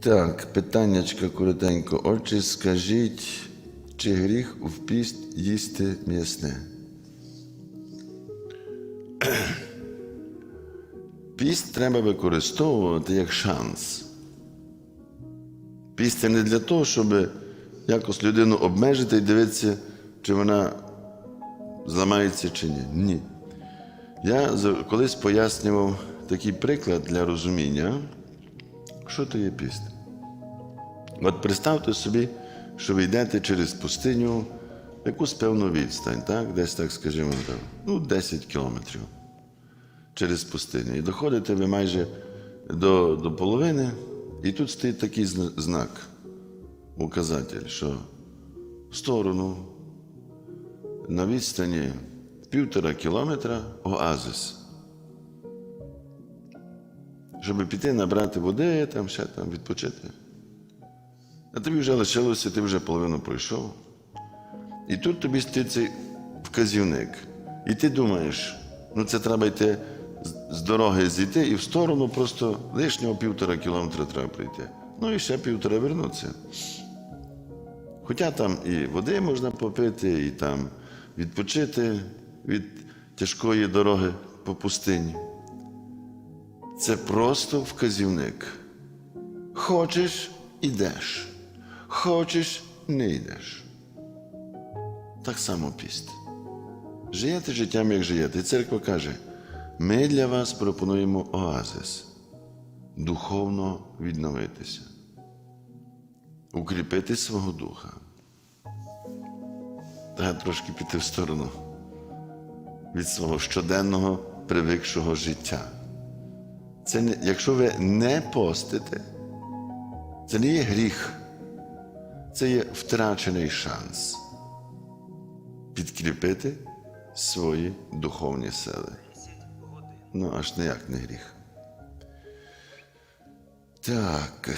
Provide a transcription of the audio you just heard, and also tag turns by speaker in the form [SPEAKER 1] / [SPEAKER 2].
[SPEAKER 1] Так, питаннячка коротенько. Отже, скажіть, чи гріх в піст їсти м'ясне? Піст треба використовувати як шанс. Піст не для того, щоб якось людину обмежити і дивитися, чи вона зламається чи ні. Ні. Я колись пояснював такий приклад для розуміння, що то є піст. От представте собі, що ви йдете через пустиню якусь певну відстань, так? десь так, скажімо, там, ну, 10 кілометрів через пустиню. І доходите ви майже до, до половини, і тут стоїть такий знак, указатель, що в сторону на відстані півтора кілометра оазис. Щоб піти набрати води, там ще там відпочити. А тобі вже лишилося, ти вже половину пройшов. І тут тобі цей вказівник. І ти думаєш, ну це треба йти з дороги зійти і в сторону просто лишнього півтора кілометра треба прийти. Ну і ще півтора вернутися. Хоча там і води можна попити, і там відпочити від тяжкої дороги по пустині. Це просто вказівник. Хочеш ідеш, хочеш не йдеш. Так само піст. Живете життям, як живете. І церква каже: ми для вас пропонуємо оазис, духовно відновитися, укріпити свого духа. Та трошки піти в сторону від свого щоденного привикшого життя. Це не, якщо ви не постите, це не є гріх, це є втрачений шанс підкріпити свої духовні сили. Ну, аж ніяк не гріх. Так.